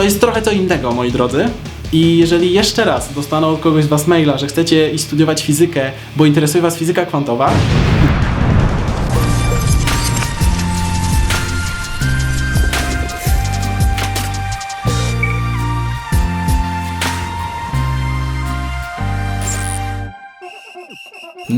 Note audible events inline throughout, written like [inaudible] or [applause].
to jest trochę co innego, moi drodzy. I jeżeli jeszcze raz dostaną od kogoś z Was maila, że chcecie iść studiować fizykę, bo interesuje Was fizyka kwantowa,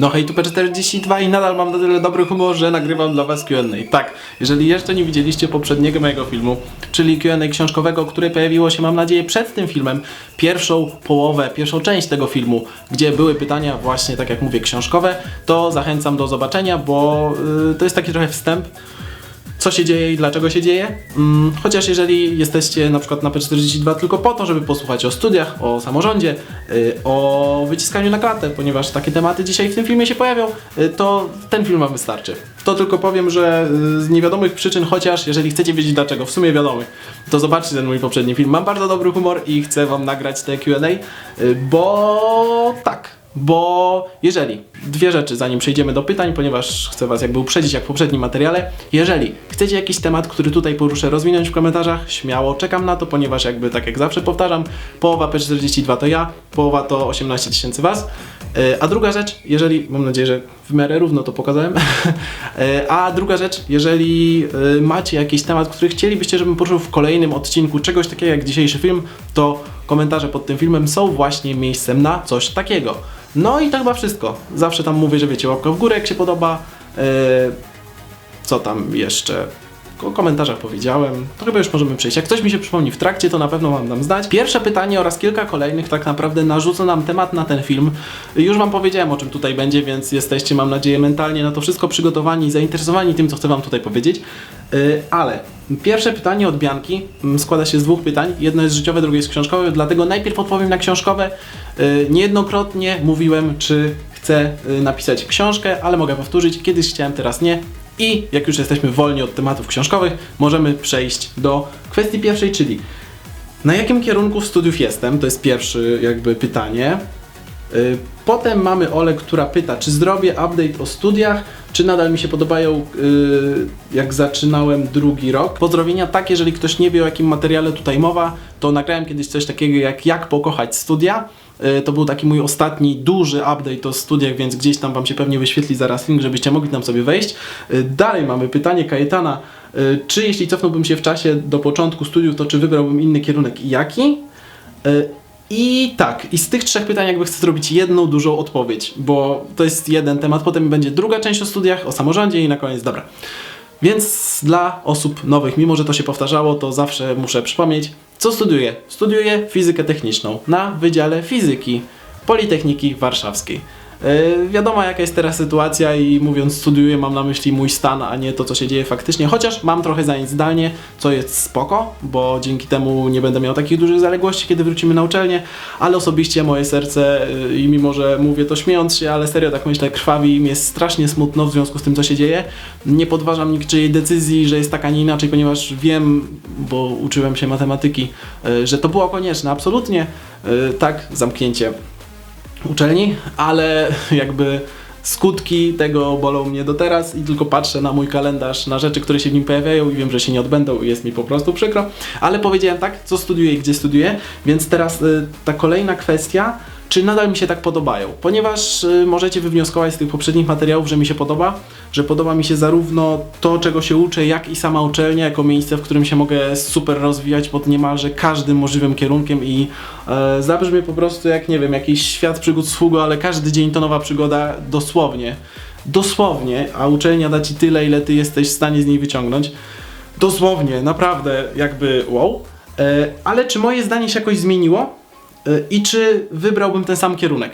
No hej, tu P42 i nadal mam na tyle dobry humor, że nagrywam dla was Q&A. Tak, jeżeli jeszcze nie widzieliście poprzedniego mojego filmu, czyli Q&A książkowego, które pojawiło się, mam nadzieję, przed tym filmem, pierwszą połowę, pierwszą część tego filmu, gdzie były pytania właśnie, tak jak mówię, książkowe, to zachęcam do zobaczenia, bo yy, to jest taki trochę wstęp, co się dzieje i dlaczego się dzieje. Mm, chociaż jeżeli jesteście na przykład na P42 tylko po to, żeby posłuchać o studiach, o samorządzie, y, o wyciskaniu na klatę, ponieważ takie tematy dzisiaj w tym filmie się pojawią, y, to ten film wam wystarczy. To tylko powiem, że y, z niewiadomych przyczyn, chociaż jeżeli chcecie wiedzieć dlaczego, w sumie wiadomych, to zobaczcie ten mój poprzedni film. Mam bardzo dobry humor i chcę wam nagrać te Q&A, bo tak. Bo jeżeli, dwie rzeczy zanim przejdziemy do pytań, ponieważ chcę Was jakby uprzedzić jak w poprzednim materiale, jeżeli chcecie jakiś temat, który tutaj poruszę, rozwinąć w komentarzach, śmiało czekam na to, ponieważ jakby tak jak zawsze powtarzam, połowa P42 to ja, połowa to 18 tysięcy Was. E, A druga rzecz, jeżeli, mam nadzieję, że w miarę równo to pokazałem, [laughs] E, a druga rzecz, jeżeli e, macie jakiś temat, który chcielibyście, żebym poruszył w kolejnym odcinku czegoś takiego jak dzisiejszy film, to komentarze pod tym filmem są właśnie miejscem na coś takiego. No i to chyba wszystko. Zawsze tam mówię, że wiecie, łapka w górę jak się podoba. E, co tam jeszcze? O komentarzach powiedziałem, to chyba już możemy przejść. Jak ktoś mi się przypomni w trakcie, to na pewno mam nam znać. Pierwsze pytanie oraz kilka kolejnych tak naprawdę narzuca nam temat na ten film. Już wam powiedziałem o czym tutaj będzie, więc jesteście, mam nadzieję, mentalnie na to wszystko przygotowani i zainteresowani tym, co chcę wam tutaj powiedzieć. Yy, ale pierwsze pytanie od Bianki mm, składa się z dwóch pytań. Jedno jest życiowe, drugie jest książkowe, dlatego najpierw odpowiem na książkowe. Yy, Niejednokrotnie mówiłem, czy chcę yy, napisać książkę, ale mogę powtórzyć, kiedyś chciałem, teraz nie. I jak już jesteśmy wolni od tematów książkowych, możemy przejść do kwestii pierwszej, czyli na jakim kierunku studiów jestem? To jest pierwsze jakby pytanie. Y, Potem mamy Ole, która pyta, czy zrobię update o studiach, czy nadal mi się podobają, y, jak zaczynałem drugi rok. Pozdrowienia tak, jeżeli ktoś nie wie o jakim materiale tutaj mowa, to nagrałem kiedyś coś takiego jak jak pokochać studia. Y, To był taki mój ostatni duży update o studiach, więc gdzieś tam Wam się pewnie wyświetli zaraz link, żebyście mogli tam sobie wejść. Y, Dalej mamy pytanie Kajetana, y, czy jeśli cofnąłbym się w czasie do początku studiów, to czy wybrałbym inny kierunek i jaki? I tak, i z tych trzech pytań jakby chcę zrobić jedną dużą odpowiedź, bo to jest jeden temat, potem będzie druga część o studiach, o samorządzie i na koniec, dobra. Więc dla osób nowych, mimo że to się powtarzało, to zawsze muszę przypomnieć, co studiuję. Studiuję fizykę techniczną na Wydziale Fizyki Politechniki Warszawskiej. Yy, wiadomo jaka jest teraz sytuacja i mówiąc studiuję mam na myśli mój stan, a nie to co się dzieje faktycznie, chociaż mam trochę zajęć zdalnie, co jest spoko, bo dzięki temu nie będę miał takich dużych zaległości, kiedy wrócimy na uczelnię, ale osobiście moje serce yy, i mimo, że mówię to śmiejąc się, ale serio tak myślę, krwawi i mi jest strasznie smutno w związku z tym co się dzieje. Nie podważam niczyjej decyzji, że jest tak, a nie inaczej, ponieważ wiem, bo uczyłem się matematyki, yy, że to było konieczne, absolutnie, tak, zamknięcie uczelni, ale jakby skutki tego bolą mnie do teraz i tylko patrzę na mój kalendarz, na rzeczy, które się w nim pojawiają i wiem, że się nie odbędą i jest mi po prostu przykro. Ale powiedziałem tak, co studiuję i gdzie studiuję, więc teraz y, ta kolejna kwestia, czy nadal mi się tak podobają? Ponieważ y, możecie wywnioskować z tych poprzednich materiałów, że mi się podoba, że podoba mi się zarówno to, czego się uczę, jak i sama uczelnia, jako miejsce, w którym się mogę super rozwijać pod niemalże każdym możliwym kierunkiem i e, zabrzmie po prostu jak, nie wiem, jakiś świat przygód z ale każdy dzień to nowa przygoda, dosłownie. Dosłownie, a uczelnia da ci tyle, ile ty jesteś w stanie z niej wyciągnąć. Dosłownie, naprawdę, jakby wow. E, ale czy moje zdanie się jakoś zmieniło? E, I czy wybrałbym ten sam kierunek?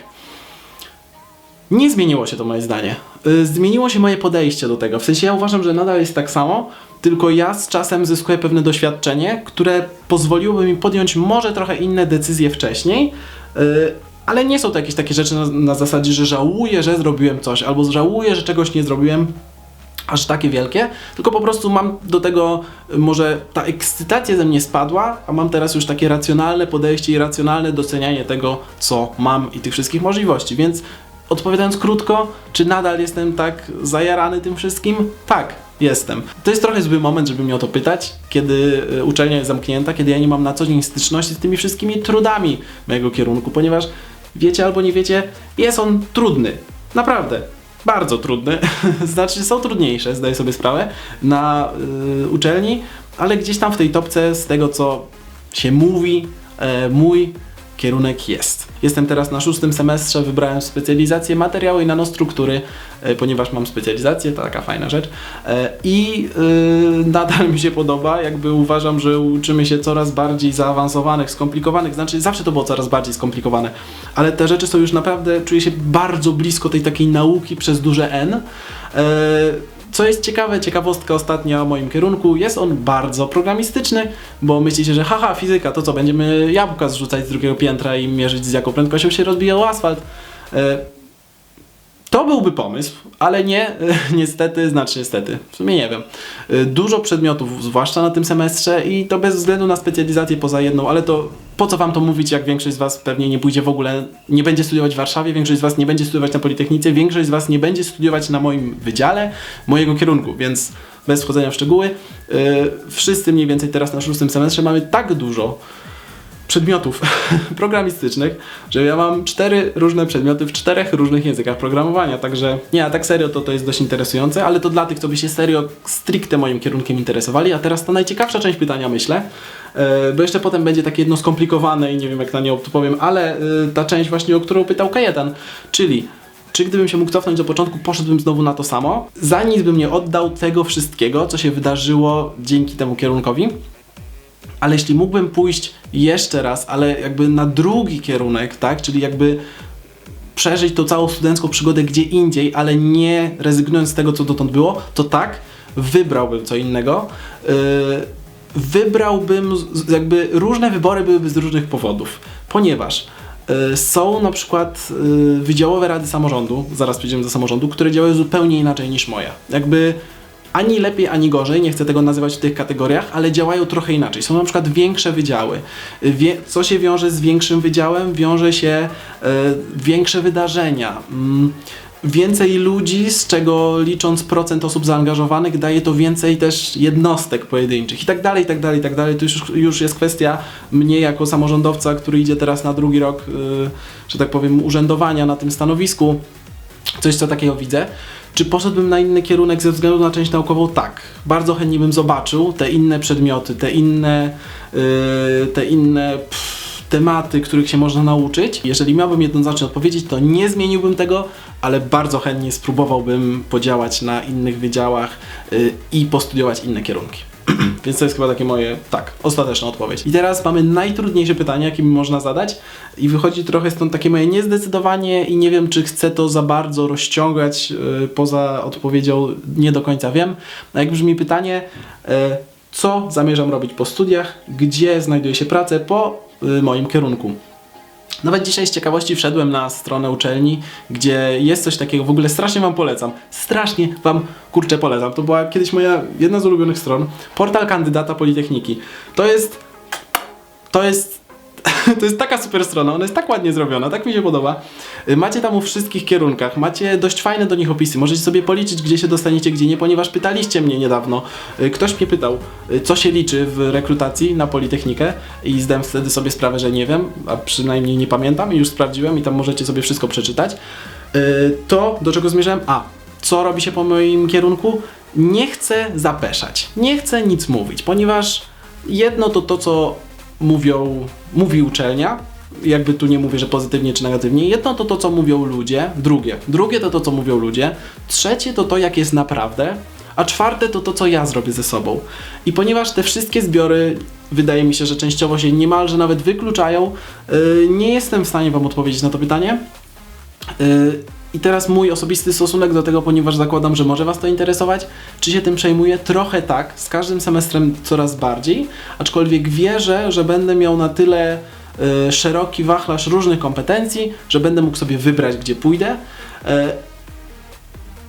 Nie zmieniło się to moje zdanie. Y, Zmieniło się moje podejście do tego. W sensie ja uważam, że nadal jest tak samo, tylko ja z czasem zyskuję pewne doświadczenie, które pozwoliłoby mi podjąć może trochę inne decyzje wcześniej, y, ale nie są to jakieś takie rzeczy na, na zasadzie, że żałuję, że zrobiłem coś, albo żałuję, że czegoś nie zrobiłem, aż takie wielkie, tylko po prostu mam do tego, y, może ta ekscytacja ze mnie spadła, a mam teraz już takie racjonalne podejście i racjonalne docenianie tego, co mam i tych wszystkich możliwości, więc odpowiadając krótko, czy nadal jestem tak zajarany tym wszystkim? Tak, Jestem. To jest trochę zły moment, żeby mnie o to pytać, kiedy y, uczelnia jest zamknięta, kiedy ja nie mam na co dzień styczności z tymi wszystkimi trudami mojego kierunku, ponieważ wiecie albo nie wiecie, jest on trudny. Naprawdę. Bardzo trudny. [laughs] znaczy są trudniejsze, zdaję sobie sprawę, na y, uczelni, ale gdzieś tam w tej topce z tego co się mówi, e, mój kierunek jest. Jestem teraz na szóstym semestrze, wybrałem specjalizację materiały i nanostruktury, e, ponieważ mam specjalizację, to taka fajna rzecz. E, I e, nadal mi się podoba, jakby uważam, że uczymy się coraz bardziej zaawansowanych, skomplikowanych, znaczy zawsze to było coraz bardziej skomplikowane, ale te rzeczy są już naprawdę, czuję się bardzo blisko tej takiej nauki przez duże N. E, co jest ciekawe, ciekawostka ostatnia o moim kierunku, jest on bardzo programistyczny, bo myślicie, że haha, fizyka, to co, będziemy jabłka zrzucać z drugiego piętra i mierzyć z jaką prędkością się rozbijał asfalt. To byłby pomysł, ale nie, [laughs] niestety, znaczy niestety, w sumie nie wiem. Y, Dużo przedmiotów, zwłaszcza na tym semestrze i to bez względu na specjalizację poza jedną, ale to po co wam to mówić, jak większość z was pewnie nie pójdzie w ogóle, nie będzie studiować w Warszawie, większość z was nie będzie studiować na Politechnice, większość z was nie będzie studiować na moim wydziale, mojego kierunku, więc bez wchodzenia w szczegóły, yy, wszyscy mniej więcej teraz na szóstym semestrze mamy tak dużo przedmiotów [laughs] programistycznych, że ja mam cztery różne przedmioty w czterech różnych językach programowania, także nie, a tak serio to to jest dość interesujące, ale to dla tych, co by się serio stricte moim kierunkiem interesowali, a teraz ta najciekawsza część pytania, myślę, e, bo jeszcze potem będzie takie jedno skomplikowane i nie wiem jak na nie odpowiem, ale e, ta część właśnie, o którą pytał Kajetan, czyli czy gdybym się mógł cofnąć do początku, poszedłbym znowu na to samo, za nic bym nie oddał tego wszystkiego, co się wydarzyło dzięki temu kierunkowi, ale jeśli mógłbym pójść jeszcze raz, ale jakby na drugi kierunek, tak, czyli jakby przeżyć tą całą studencką przygodę gdzie indziej, ale nie rezygnując z tego, co dotąd było, to tak, wybrałbym co innego. Yy, wybrałbym, jakby różne wybory byłyby z różnych powodów, ponieważ yy, są na przykład yy, wydziałowe rady samorządu, zaraz przejdziemy do samorządu, które działają zupełnie inaczej niż moja. Jakby ani lepiej, ani gorzej, nie chcę tego nazywać w tych kategoriach, ale działają trochę inaczej. Są na przykład większe wydziały. Wie, co się wiąże z większym wydziałem? Wiąże się e, większe wydarzenia. Mm, Więcej ludzi, z czego licząc procent osób zaangażowanych, daje to więcej też jednostek pojedynczych i tak dalej, i tak dalej, i tak dalej. To już, już jest kwestia mnie jako samorządowca, który idzie teraz na drugi rok, y, że tak powiem, urzędowania na tym stanowisku. Coś, co takiego widzę. Czy poszedłbym na inny kierunek ze względu na część naukową? Tak. Bardzo chętnie bym zobaczył te inne przedmioty, te inne, yy, te inne pff, tematy, których się można nauczyć. Jeżeli miałbym jednoznacznie odpowiedzieć, to nie zmieniłbym tego, ale bardzo chętnie spróbowałbym podziałać na innych wydziałach yy, i postudiować inne kierunki. [clears throat] Więc to jest chyba takie moje, tak, ostateczna odpowiedź. I teraz mamy najtrudniejsze pytanie, jakie mi można zadać i wychodzi trochę stąd takie moje niezdecydowanie i nie wiem, czy chcę to za bardzo rozciągać yy, poza odpowiedzią, nie do końca wiem. A jak brzmi pytanie, yy, co zamierzam robić po studiach, gdzie znajduje się pracę po yy, moim kierunku. Nawet dzisiaj z ciekawości wszedłem na stronę uczelni, gdzie jest coś takiego, w ogóle strasznie Wam polecam. Strasznie Wam, kurczę, polecam. To była kiedyś moja jedna z ulubionych stron. Portal kandydata Politechniki. To jest... To jest... [laughs] To jest taka super strona, ona jest tak ładnie zrobiona, tak mi się podoba. Y, Macie tam o wszystkich kierunkach, macie dość fajne do nich opisy, możecie sobie policzyć, gdzie się dostaniecie, gdzie nie, ponieważ pytaliście mnie niedawno, y, ktoś mnie pytał, y, co się liczy w rekrutacji na Politechnikę i zdałem wtedy sobie sprawę, że nie wiem, a przynajmniej nie pamiętam i już sprawdziłem i tam możecie sobie wszystko przeczytać. To, do czego zmierzałem, a, co robi się po moim kierunku? Nie chcę zapeszać, nie chcę nic mówić, ponieważ jedno to to, co mówią, mówi uczelnia, jakby tu nie mówię, że pozytywnie czy negatywnie. Jedno to to, co mówią ludzie, drugie. Drugie to to, co mówią ludzie. Trzecie to to, jak jest naprawdę. A czwarte to to, co ja zrobię ze sobą. I ponieważ te wszystkie zbiory, wydaje mi się, że częściowo się niemalże nawet wykluczają, yy, nie jestem w stanie Wam odpowiedzieć na to pytanie. Yy, I teraz mój osobisty stosunek do tego, ponieważ zakładam, że może Was to interesować, czy się tym przejmuję? Trochę tak, z każdym semestrem coraz bardziej, aczkolwiek wierzę, że będę miał na tyle y, szeroki wachlarz różnych kompetencji, że będę mógł sobie wybrać, gdzie pójdę y,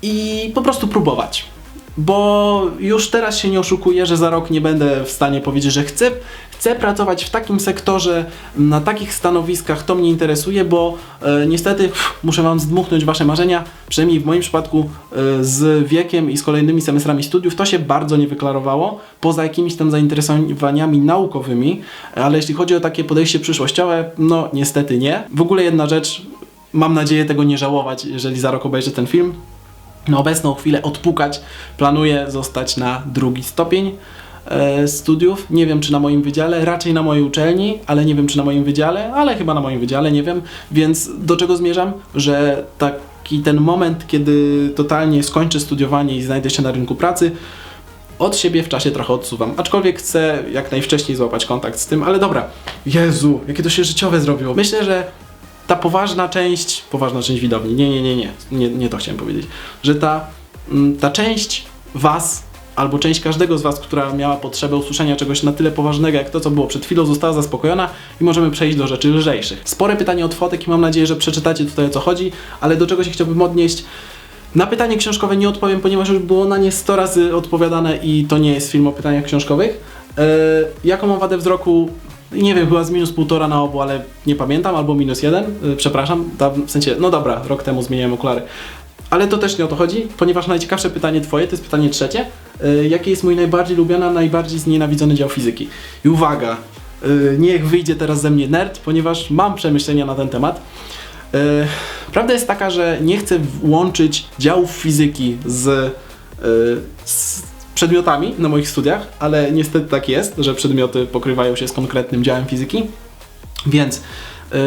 i po prostu próbować. Bo już teraz się nie oszukuję, że za rok nie będę w stanie powiedzieć, że chcę, chcę pracować w takim sektorze, na takich stanowiskach, to mnie interesuje, bo e, niestety pff, muszę Wam zdmuchnąć Wasze marzenia, przynajmniej w moim przypadku e, z wiekiem i z kolejnymi semestrami studiów, to się bardzo nie wyklarowało, poza jakimiś tam zainteresowaniami naukowymi, ale jeśli chodzi o takie podejście przyszłościowe, no niestety nie. W ogóle jedna rzecz, mam nadzieję tego nie żałować, jeżeli za rok obejrzę ten film, na obecną chwilę odpukać. Planuję zostać na drugi stopień e, studiów. Nie wiem, czy na moim wydziale, raczej na mojej uczelni, ale nie wiem, czy na moim wydziale, ale chyba na moim wydziale, nie wiem. Więc do czego zmierzam? Że taki ten moment, kiedy totalnie skończę studiowanie i znajdę się na rynku pracy, od siebie w czasie trochę odsuwam. Aczkolwiek chcę jak najwcześniej złapać kontakt z tym, ale dobra. Jezu, jakie to się życiowe zrobiło. Myślę, że ta poważna część, poważna część widowni, nie, nie, nie, nie, nie, nie to chciałem powiedzieć, że ta, mm, ta część Was, albo część każdego z Was, która miała potrzebę usłyszenia czegoś na tyle poważnego, jak to, co było przed chwilą, została zaspokojona i możemy przejść do rzeczy lżejszych. Spore pytanie od fotek i mam nadzieję, że przeczytacie tutaj o co chodzi, ale do czego się chciałbym odnieść. Na pytanie książkowe nie odpowiem, ponieważ już było na nie 100 razy odpowiadane i to nie jest film o pytaniach książkowych. Eee, jaką mam wadę wzroku? Nie wiem, chyba z minus półtora na obu, ale nie pamiętam, albo minus jeden, yy, przepraszam, w sensie, no dobra, rok temu zmieniłem okulary. Ale to też nie o to chodzi, ponieważ najciekawsze pytanie twoje, to jest pytanie trzecie. Yy, jaki jest mój najbardziej lubiany, najbardziej znienawidzony dział fizyki? I uwaga, yy, niech wyjdzie teraz ze mnie nerd, ponieważ mam przemyślenia na ten temat. Prawda jest taka, że nie chcę łączyć działów fizyki z, z przedmiotami na moich studiach, ale niestety tak jest, że przedmioty pokrywają się z konkretnym działem fizyki. Więc yy,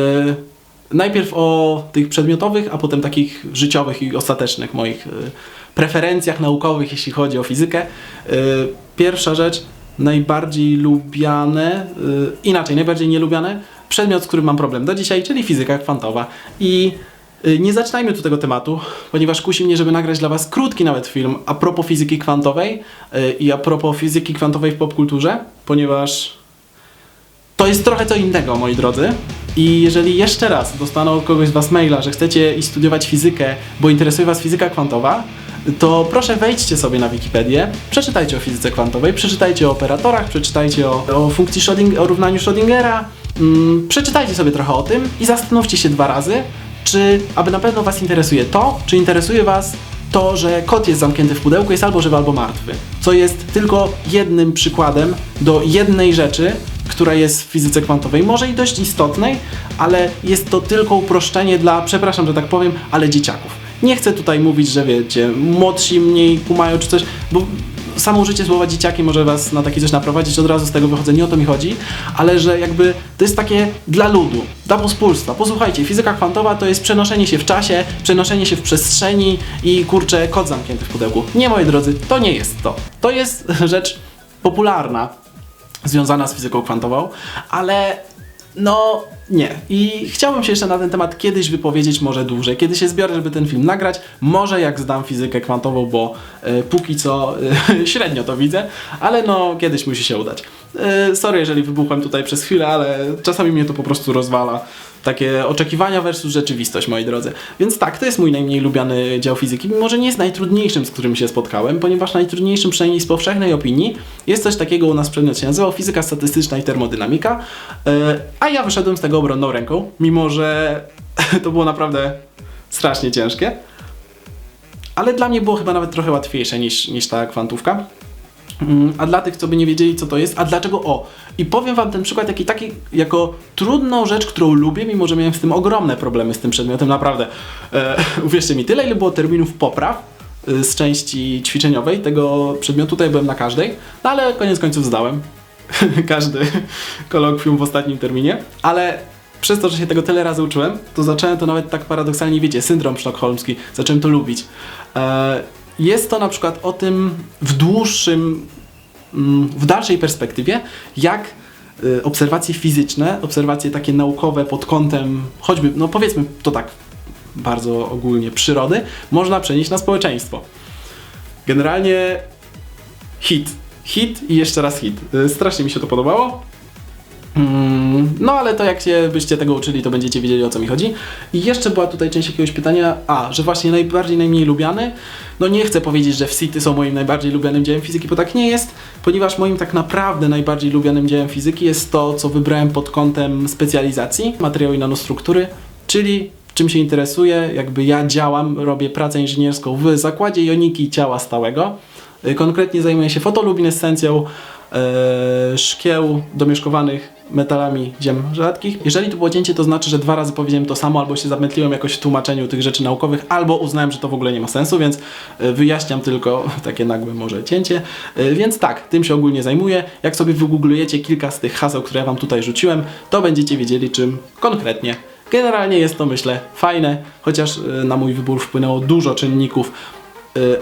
najpierw o tych przedmiotowych, a potem takich życiowych i ostatecznych moich yy, preferencjach naukowych, jeśli chodzi o fizykę. Yy, pierwsza rzecz, najbardziej lubiane, yy, inaczej, najbardziej nielubiane przedmiot, z którym mam problem do dzisiaj, czyli fizyka kwantowa. I nie zaczynajmy tu tego tematu, ponieważ kusi mnie, żeby nagrać dla Was krótki nawet film a propos fizyki kwantowej y, i a propos fizyki kwantowej w popkulturze, ponieważ to jest trochę co innego, moi drodzy. I jeżeli jeszcze raz dostanę od kogoś z Was maila, że chcecie iść studiować fizykę, bo interesuje Was fizyka kwantowa, to proszę wejdźcie sobie na Wikipedię, przeczytajcie o fizyce kwantowej, przeczytajcie o operatorach, przeczytajcie o, o funkcji Schröding, o równaniu Schrödingera, mm, przeczytajcie sobie trochę o tym i zastanówcie się dwa razy, czy aby na pewno Was interesuje to, czy interesuje Was to, że kot jest zamknięty w pudełku, jest albo żywy, albo martwy. Co jest tylko jednym przykładem do jednej rzeczy, która jest w fizyce kwantowej, może i dość istotnej, ale jest to tylko uproszczenie dla, przepraszam, że tak powiem, ale dzieciaków. Nie chcę tutaj mówić, że wiecie, młodsi mniej kumają czy coś, bo samo użycie słowa dzieciaki może was na takie coś naprowadzić, od razu z tego wychodzę, nie o to mi chodzi, ale że jakby to jest takie dla ludu, dla pospólstwa. Posłuchajcie, fizyka kwantowa to jest przenoszenie się w czasie, przenoszenie się w przestrzeni i kurczę, kod zamknięty w pudełku. Nie, moi drodzy, to nie jest to. To jest [laughs] rzecz popularna, związana z fizyką kwantową, ale no nie. I chciałbym się jeszcze na ten temat kiedyś wypowiedzieć, może dłużej. Kiedy się zbiorę, żeby ten film nagrać, może jak zdam fizykę kwantową, bo e, póki co e, [laughs] średnio to widzę, ale no kiedyś musi się udać. E, sorry, jeżeli wybuchłem tutaj przez chwilę, ale czasami mnie to po prostu rozwala. Takie oczekiwania versus rzeczywistość, moi drodzy. Więc tak, to jest mój najmniej lubiany dział fizyki. Mimo, że nie jest najtrudniejszym, z którym się spotkałem, ponieważ najtrudniejszym, przynajmniej z powszechnej opinii, jest coś takiego u nas przedmiot się nazywał fizyka statystyczna i termodynamika, e, a ja wyszedłem z tego obronną ręką, mimo że [laughs] to było naprawdę strasznie ciężkie. Ale dla mnie było chyba nawet trochę łatwiejsze niż, niż ta kwantówka. Mm, A dla tych, co by nie wiedzieli, co to jest, a dlaczego o. I powiem wam ten przykład jaki, taki, jako trudną rzecz, którą lubię, mimo że miałem z tym ogromne problemy z tym przedmiotem, naprawdę. E, [laughs] uwierzcie mi, tyle ile było terminów popraw e, z części ćwiczeniowej tego przedmiotu, tutaj byłem na każdej, no ale koniec końców zdałem. [laughs] Każdy kolokwium w ostatnim terminie, ale przez to, że się tego tyle razy uczyłem, to zacząłem to nawet tak paradoksalnie, wiecie, syndrom sztokholmski, zacząłem to lubić. E, jest to na przykład o tym w dłuższym, mm, w dalszej perspektywie, jak y, obserwacje fizyczne, obserwacje takie naukowe pod kątem choćby, no powiedzmy to tak bardzo ogólnie, przyrody, można przenieść na społeczeństwo. Generalnie hit. Hit i jeszcze raz hit. Y, Strasznie mi się to podobało. Mm, No ale to jak się byście tego uczyli, to będziecie wiedzieli o co mi chodzi. I jeszcze była tutaj część jakiegoś pytania, a, że właśnie najbardziej, najmniej lubiany. No nie chcę powiedzieć, że w City są moim najbardziej lubianym dziełem fizyki, bo tak nie jest, ponieważ moim tak naprawdę najbardziej lubianym dziełem fizyki jest to, co wybrałem pod kątem specjalizacji, materiału i nanostruktury, czyli czym się interesuję, jakby ja działam, robię pracę inżynierską w zakładzie joniki ciała stałego. Y, Konkretnie zajmuję się fotoluminescencją e, szkieł domieszkowanych metalami ziem rzadkich. Jeżeli to było cięcie, to znaczy, że dwa razy powiedziałem to samo, albo się zamętliłem jakoś w tłumaczeniu tych rzeczy naukowych, albo uznałem, że to w ogóle nie ma sensu, więc e, wyjaśniam tylko [laughs] takie nagłe może cięcie. E, Więc tak, tym się ogólnie zajmuję. Jak sobie wygooglujecie kilka z tych haseł, które ja Wam tutaj rzuciłem, to będziecie wiedzieli, czym konkretnie Generalnie jest to, myślę, fajne, chociaż y, na mój wybór wpłynęło dużo czynników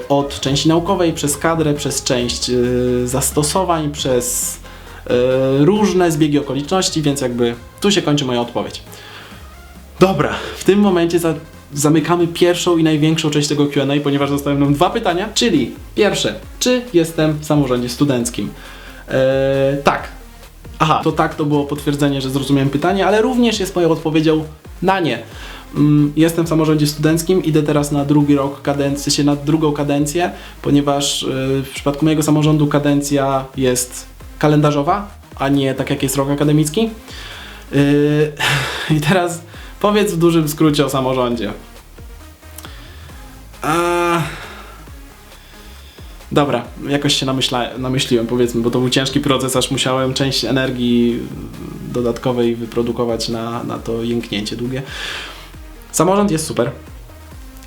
od części naukowej, przez kadrę, przez część y, zastosowań, przez y, różne zbiegi okoliczności, więc jakby tu się kończy moja odpowiedź. Dobra, w tym momencie za, zamykamy pierwszą i największą część tego Q&A, ponieważ zostały nam dwa pytania, czyli pierwsze, czy jestem w samorządzie studenckim? Eee, tak, Aha, to tak, to było potwierdzenie, że zrozumiałem pytanie, ale również jest moją odpowiedzią na nie. Mm, Jestem w samorządzie studenckim, idę teraz na drugi rok kadencji, się na drugą kadencję, ponieważ yy, w przypadku mojego samorządu kadencja jest kalendarzowa, a nie tak jak jest rok akademicki. Yy, [laughs] I teraz powiedz w dużym skrócie o samorządzie. A... Dobra, jakoś się namyśla, namyśliłem, powiedzmy, bo to był ciężki proces, aż musiałem część energii dodatkowej wyprodukować na, na to jęknięcie długie. Samorząd jest super,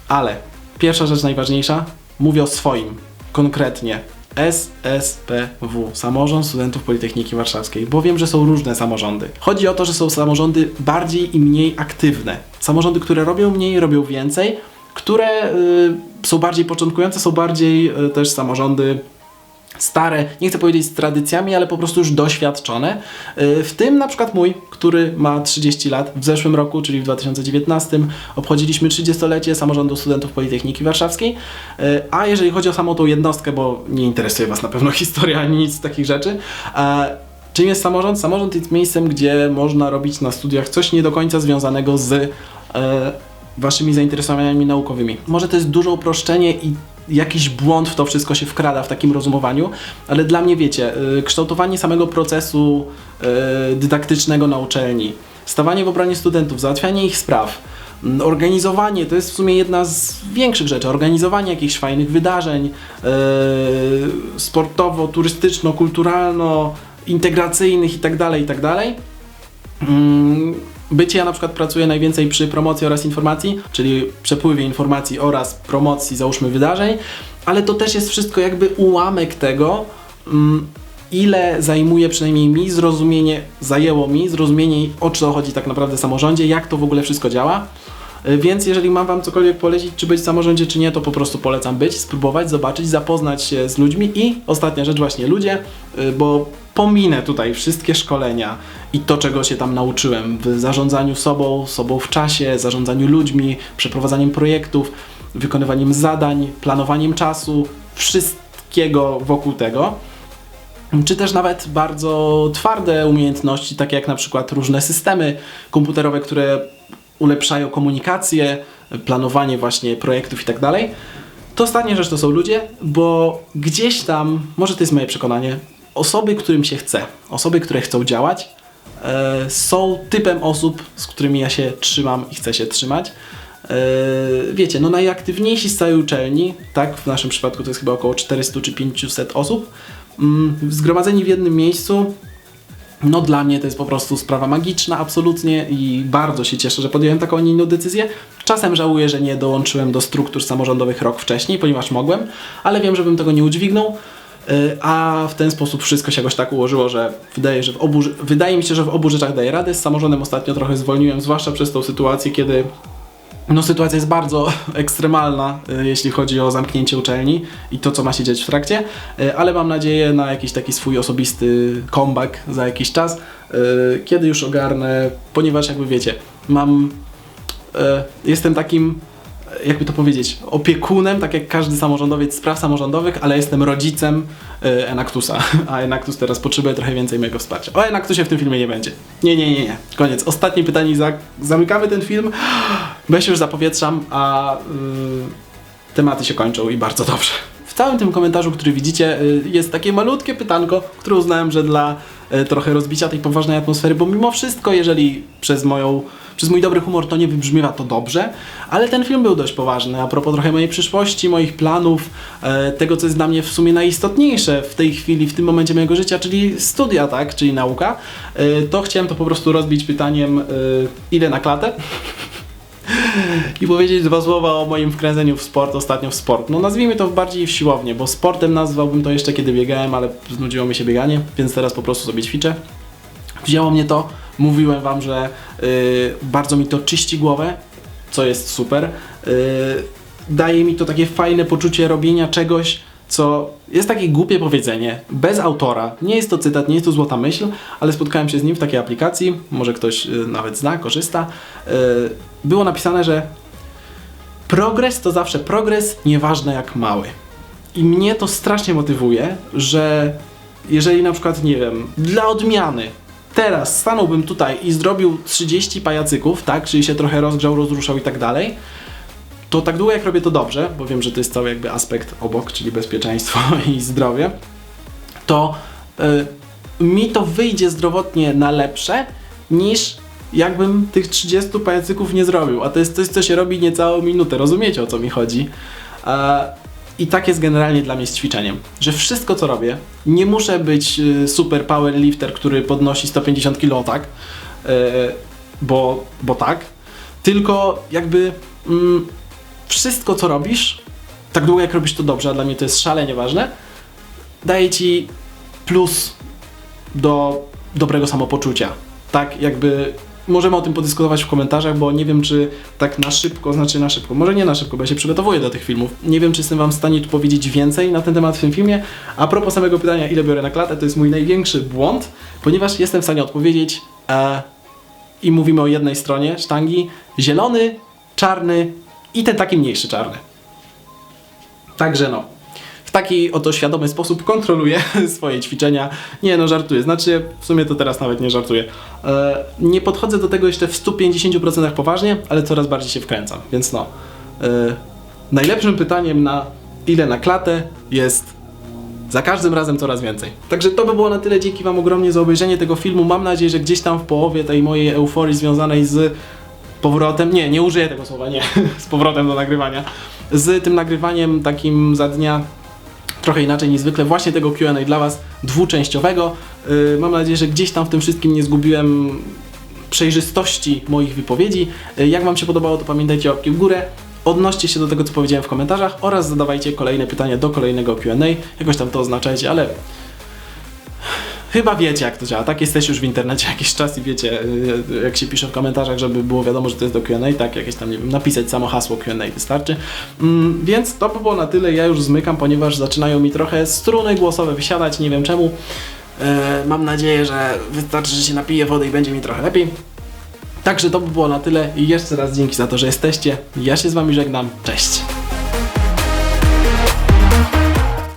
ale pierwsza rzecz najważniejsza, mówię o swoim, konkretnie. SSPW, Samorząd Studentów Politechniki Warszawskiej, bo wiem, że są różne samorządy. Chodzi o to, że są samorządy bardziej i mniej aktywne. Samorządy, które robią mniej, robią więcej, które y, są bardziej początkujące, są bardziej y, też samorządy stare, nie chcę powiedzieć z tradycjami, ale po prostu już doświadczone. Y, W tym na przykład mój, który ma 30 lat, w zeszłym roku, czyli w 2019, obchodziliśmy 30-lecie Samorządu Studentów Politechniki Warszawskiej. Y, A jeżeli chodzi o samą tą jednostkę, bo nie interesuje Was na pewno [laughs] historia ani nic z takich rzeczy, a Czym jest samorząd? Samorząd jest miejscem, gdzie można robić na studiach coś nie do końca związanego z waszymi zainteresowaniami naukowymi. Może to jest duże uproszczenie i jakiś błąd w to wszystko się wkrada w takim rozumowaniu, ale dla mnie wiecie, y, kształtowanie samego procesu y, dydaktycznego na uczelni, stawanie w obronie studentów, załatwianie ich spraw, mm, organizowanie, to jest w sumie jedna z większych rzeczy, organizowanie jakichś fajnych wydarzeń y, sportowo, turystyczno, kulturalno, integracyjnych itd., itd. Bycie ja na przykład pracuję najwięcej przy promocji oraz informacji, czyli przepływie informacji oraz promocji, załóżmy, wydarzeń, ale to też jest wszystko jakby ułamek tego, mm, ile zajmuje przynajmniej mi zrozumienie, zajęło mi zrozumienie o co chodzi tak naprawdę samorządzie, jak to w ogóle wszystko działa. Y, Więc jeżeli mam Wam cokolwiek polecić, czy być w samorządzie, czy nie, to po prostu polecam być, spróbować, zobaczyć, zapoznać się z ludźmi i ostatnia rzecz właśnie ludzie, y, bo pominę tutaj wszystkie szkolenia i to, czego się tam nauczyłem w zarządzaniu sobą, sobą w czasie, zarządzaniu ludźmi, przeprowadzaniem projektów, wykonywaniem zadań, planowaniem czasu, wszystkiego wokół tego. Czy też nawet bardzo twarde umiejętności, takie jak na przykład różne systemy komputerowe, które ulepszają komunikację, planowanie właśnie projektów i tak dalej. To ostatnia rzecz to są ludzie, bo gdzieś tam, może to jest moje przekonanie, osoby, którym się chce, osoby, które chcą działać, e, są typem osób, z którymi ja się trzymam i chcę się trzymać. E, wiecie, no najaktywniejsi z całej uczelni, tak, w naszym przypadku to jest chyba około 400 czy 500 osób, mm, zgromadzeni w jednym miejscu, no dla mnie to jest po prostu sprawa magiczna, absolutnie i bardzo się cieszę, że podjąłem taką, a nie inną decyzję. Czasem żałuję, że nie dołączyłem do struktur samorządowych rok wcześniej, ponieważ mogłem, ale wiem, że bym tego nie udźwignął. y, A w ten sposób wszystko się jakoś tak ułożyło, że wydaje, że w obu, wydaje mi się, że w obu rzeczach daję radę. Z samorządem ostatnio trochę zwolniłem, zwłaszcza przez tą sytuację, kiedy no, sytuacja jest bardzo [laughs] ekstremalna, y, jeśli chodzi o zamknięcie uczelni i to, co ma się dziać w trakcie, y, ale mam nadzieję na jakiś taki swój osobisty comeback za jakiś czas, y, kiedy już ogarnę, ponieważ jakby wiecie, mam, jestem takim jakby to powiedzieć, opiekunem, tak jak każdy samorządowiec spraw samorządowych, ale jestem rodzicem e, Enactusa, [laughs] a Enactus teraz potrzebuje trochę więcej mojego wsparcia. O Enactusie w tym filmie nie będzie. Nie, nie, nie, nie. Koniec. Ostatnie pytanie i za zamykamy ten film, [gasps] bo się już zapowietrzam, a y, tematy się kończą i bardzo dobrze. W całym tym komentarzu, który widzicie, y, jest takie malutkie pytanko, które uznałem, że dla y, trochę rozbicia tej poważnej atmosfery, bo mimo wszystko, jeżeli przez moją przez mój dobry humor to nie wybrzmiewa to dobrze, ale ten film był dość poważny. A propos trochę mojej przyszłości, moich planów, e, tego co jest dla mnie w sumie najistotniejsze w tej chwili, w tym momencie mojego życia, czyli studia, tak, czyli nauka, to chciałem to po prostu rozbić pytaniem, ile na klatę? [laughs] i powiedzieć dwa słowa o moim wkręceniu w sport, ostatnio w sport. No nazwijmy to bardziej w siłownię, bo sportem nazwałbym to jeszcze kiedy biegałem, ale znudziło mi się bieganie, więc teraz po prostu sobie ćwiczę. Wzięło mnie to, mówiłem wam, że y, bardzo mi to czyści głowę, co jest super. Y, daje mi to takie fajne poczucie robienia czegoś, co jest takie głupie powiedzenie, bez autora. Nie jest to cytat, nie jest to złota myśl, ale spotkałem się z nim w takiej aplikacji, może ktoś y, nawet zna, korzysta. Y, było napisane, że progres to zawsze progres, nieważne jak mały. I mnie to strasznie motywuje, że jeżeli na przykład, nie wiem, dla odmiany teraz stanąłbym tutaj i zrobił 30 pajacyków, tak, czyli się trochę rozgrzał, rozruszał i tak dalej, to tak długo jak robię to dobrze, bo wiem, że to jest cały jakby aspekt obok, czyli bezpieczeństwo [laughs] i zdrowie, to y, mi to wyjdzie zdrowotnie na lepsze niż jakbym tych 30 pajacyków nie zrobił. A to jest coś, co się robi niecałą minutę. Rozumiecie o co mi chodzi? E, I tak jest generalnie dla mnie z ćwiczeniem, że wszystko co robię, nie muszę być y, super powerlifter, który podnosi 150 kg, tak, e, bo, bo tak, tylko jakby mm, wszystko co robisz, tak długo jak robisz to dobrze, a dla mnie to jest szalenie ważne, daje ci plus do dobrego samopoczucia. Tak, jakby możemy o tym podyskutować w komentarzach, bo nie wiem, czy tak na szybko, znaczy na szybko, może nie na szybko, bo ja się przygotowuję do tych filmów. Nie wiem, czy jestem Wam w stanie tu powiedzieć więcej na ten temat w tym filmie. A propos samego pytania, ile biorę na klatę, to jest mój największy błąd, ponieważ jestem w stanie odpowiedzieć e, i mówimy o jednej stronie sztangi, zielony, czarny i ten taki mniejszy czarny. Także no. W taki oto świadomy sposób kontroluję [laughs] swoje ćwiczenia. Nie no, żartuję. Znaczy, w sumie to teraz nawet nie żartuję. E, nie podchodzę do tego jeszcze w 150% poważnie, ale coraz bardziej się wkręcam. Więc no. E, najlepszym pytaniem na ile na klatę jest za każdym razem coraz więcej. Także to by było na tyle. Dzięki Wam ogromnie za obejrzenie tego filmu. Mam nadzieję, że gdzieś tam w połowie tej mojej euforii związanej z powrotem, nie, nie użyję tego słowa, nie, [laughs] z powrotem do nagrywania, z tym nagrywaniem takim za dnia trochę inaczej niż zwykle, właśnie tego Q&A dla Was dwuczęściowego. Yy, mam nadzieję, że gdzieś tam w tym wszystkim nie zgubiłem przejrzystości moich wypowiedzi. Yy, jak Wam się podobało, to pamiętajcie o łapki w górę. Odnoście się do tego, co powiedziałem w komentarzach oraz zadawajcie kolejne pytania do kolejnego Q&A. Jakoś tam to oznaczajcie, ale Chyba wiecie, jak to działa. Tak jesteś już w internecie [laughs] jakiś czas i wiecie, y, jak się pisze w komentarzach, żeby było wiadomo, że to jest do Q&A, tak, jakieś tam, nie wiem, napisać samo hasło Q&A wystarczy. Mm, więc to by było na tyle. Ja już zmykam, ponieważ zaczynają mi trochę struny głosowe wysiadać, nie wiem czemu. E, mam nadzieję, że wystarczy, że się napiję wody i będzie mi trochę lepiej. Także to by było na tyle i jeszcze raz dzięki za to, że jesteście. Ja się z Wami żegnam. Cześć!